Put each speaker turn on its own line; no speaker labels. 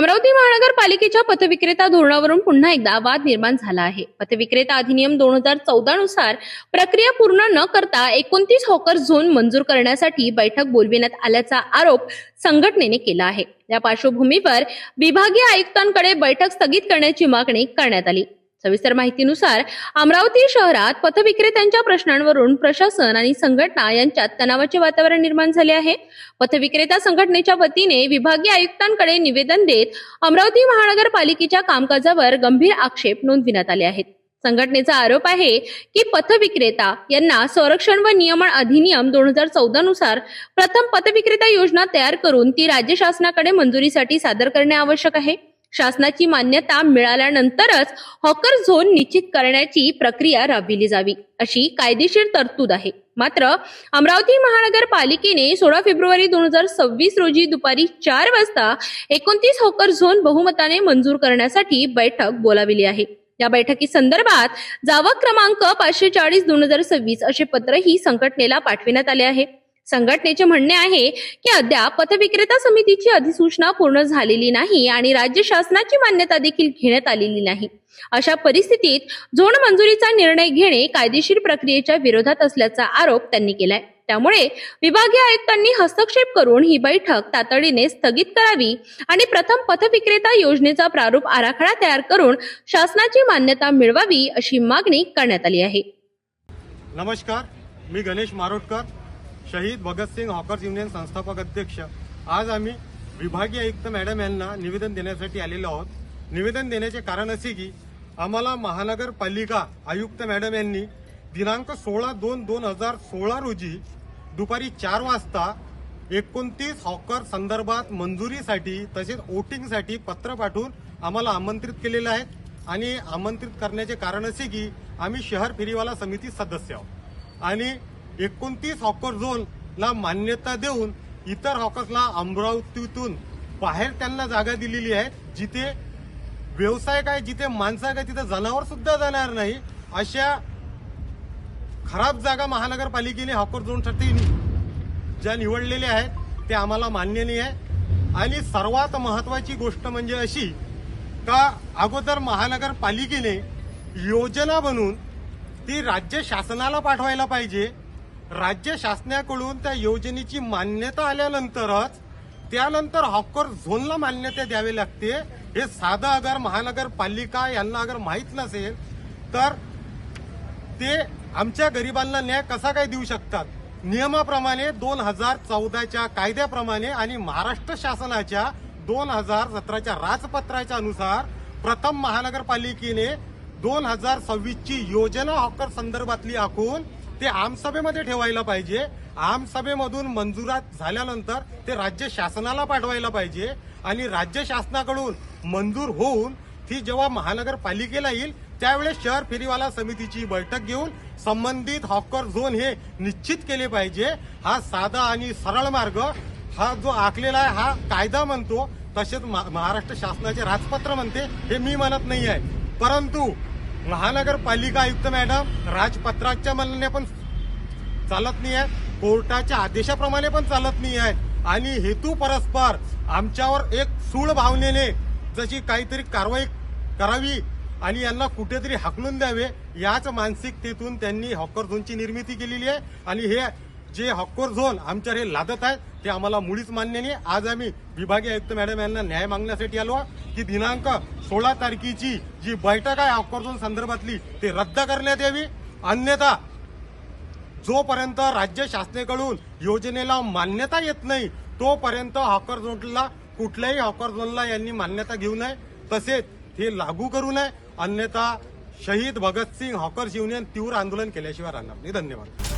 अमरावती महानगरपालिकेच्या पथविक्रेता धोरणावरून पुन्हा एकदा वाद निर्माण झाला आहे. पथविक्रेता अधिनियम दोन हजार चौदा नुसार प्रक्रिया पूर्ण न करता एकोणतीस हॉकर झोन मंजूर करण्यासाठी बैठक बोलविण्यात आल्याचा आरोप संघटनेने केला आहे. या पार्श्वभूमीवर विभागीय आयुक्तांकडे बैठक स्थगित करण्याची मागणी करण्यात आली. सविस्तर माहितीनुसार अमरावती शहरात पथविक्रेत्यांच्या प्रश्नांवरून प्रशासन आणि संघटना यांच्यात तणावाचे वातावरण निर्माण झाले आहे. पथविक्रेता संघटनेच्या वतीने विभागीय आयुक्तांकडे निवेदन देत अमरावती महानगरपालिकेच्या कामकाजावर गंभीर आक्षेप नोंदविण्यात आले आहेत. संघटनेचा आरोप आहे की पथविक्रेता यांना संरक्षण व नियमन अधिनियम दोन हजार चौदा नुसार प्रथम पथविक्रेता योजना तयार करून ती राज्य शासनाकडे मंजुरीसाठी सादर करणे आवश्यक आहे. शासनाची मान्यता मिळाल्यानंतरच हॉकर झोन निश्चित करण्याची प्रक्रिया राबविली जावी अशी कायदेशीर तरतूद आहे. मात्र अमरावती महानगरपालिकेने सोळा फेब्रुवारी दोन हजार सव्वीस रोजी दुपारी चार वाजता एकोणतीस हॉकर झोन बहुमताने मंजूर करण्यासाठी बैठक बोलाविली आहे. या बैठकी संदर्भात जावा क्रमांक पाचशे चाळीस दोन हजार सव्वीस असे पत्रही संघटनेला पाठविण्यात आले आहे. संघटनेचे म्हणणे आहे की अद्याप पथविक्रेता समितीची अधिसूचना पूर्ण झालेली नाही आणि राज्य शासनाची मान्यता देखील घेण्यात आलेली नाही. अशा परिस्थितीत झोन मंजुरीचा निर्णय घेणे कायदेशीर प्रक्रियेच्या विरोधात असल्याचा आरोप त्यांनी केलाय. त्यामुळे विभागीय आयुक्तांनी हस्तक्षेप करून ही बैठक तातडीने स्थगित करावी आणि प्रथम पथविक्रेता योजनेचा प्रारूप आराखडा तयार करून शासनाची मान्यता मिळवावी अशी मागणी करण्यात आली आहे.
नमस्कार मी गणेश मारोटकर. शहीद भगतसिंग हॉकर्स युनियन संस्थापक अध्यक्ष. आज आम्ही विभागीय आयुक्त मॅडम यांना निवेदन देण्यासाठी आलेलो आहोत. निवेदन देण्याचे कारण असे की आम्हाला महानगरपालिका आयुक्त मॅडम यांनी दिनांक सोळा दोन दोन हजार सोळा रोजी दुपारी चार वाजता एकोणतीस हॉकर संदर्भात मंजुरीसाठी तसेच वोटिंगसाठी पत्र पाठवून आम्हाला आमंत्रित केलेलं आहे. आणि आमंत्रित करण्याचे कारण असे की आम्ही शहर फेरीवाला समिती सदस्य आहोत. आणि एकोणतीस हॉकर झोनला मान्यता देऊन इतर हॉकर्सला अमरावतीतून बाहेर त्यांना जागा दिलेली आहे. जिथे व्यवसाय काय जिथे माणसं आहे काय तिथे जनावर सुद्धा जाणार नाही. अशा खराब जागा महानगरपालिकेने हॉकर झोनसाठी ज्या निवडलेल्या आहेत ते आम्हाला मान्य नाही आहे. आणि सर्वात महत्वाची गोष्ट म्हणजे अशी का अगोदर महानगरपालिकेने योजना बनवून ती राज्य शासनाला पाठवायला पाहिजे. राज्य शासनाकडून त्या योजनेची मान्यता आल्यानंतरच त्यानंतर हॉकर झोनला मान्यता द्यावी लागते. हे साधं अगर महानगरपालिका यांना अगर माहीत नसेल तर ते आमच्या गरिबांना न्याय कसा काय देऊ शकतात? नियमाप्रमाणे दोन हजार चौदाच्या कायद्याप्रमाणे आणि महाराष्ट्र शासनाच्या दोन हजार सतराच्या राजपत्राच्या अनुसार प्रथम महानगरपालिकेने दोन हजार सव्वीसची योजना हॉकर संदर्भातली आखून ते आमसभेमध्ये ठेवायला पाहिजे. आमसभेमधून मंजुरात झाल्यानंतर ते राज्य शासनाला पाठवायला पाहिजे. आणि राज्य शासनाकडून मंजूर होऊन ती जेव्हा महानगरपालिकेला येईल त्यावेळेस शहर फेरीवाला समितीची बैठक घेऊन संबंधित हॉकर झोन हे निश्चित केले पाहिजे. हा साधा आणि सरळ मार्ग हा जो आखलेला आहे हा कायदा म्हणतो तसेच महा- महाराष्ट्र शासनाचे राजपत्र म्हणते हे मी म्हणत नाही आहे. परंतु महानगरपालिका आयुक्त मॅडम राजपत्राच्या मनाने पण चालत नाही आहे. कोर्टाच्या आदेशाप्रमाणे पण चालत नाही आहे. आणि हेतू परस्पर आमच्यावर एक सूळ भावनेने जशी काहीतरी कारवाई करावी आणि यांना कुठेतरी हाकलून द्यावे याच मानसिकतेतून त्यांनी हॉकर झोनची निर्मिती केलेली आहे. आणि हे जे हॉकर झोन आमच्यावर हे लादत आहेत ते आम्हाला मुळीच मान्य नाही. आज आम्ही विभागीय आयुक्त मॅडम यांना न्याय मागण्यासाठी आलो की दिनांक सोळा तारखेची जी बैठक आहे हॉकर झोन संदर्भातली ते रद्द करण्यात यावी. अन्यथा जोपर्यंत राज्य शासनाकडून योजनेला मान्यता येत नाही तोपर्यंत हॉकर झोनला कुठल्याही हॉकर झोनला यांनी मान्यता घेऊ नये. तसेच हे लागू करू नये. अन्यथा शहीद भगतसिंग हॉकर्स युनियन तीव्र आंदोलन केल्याशिवाय राहणार नाही. धन्यवाद.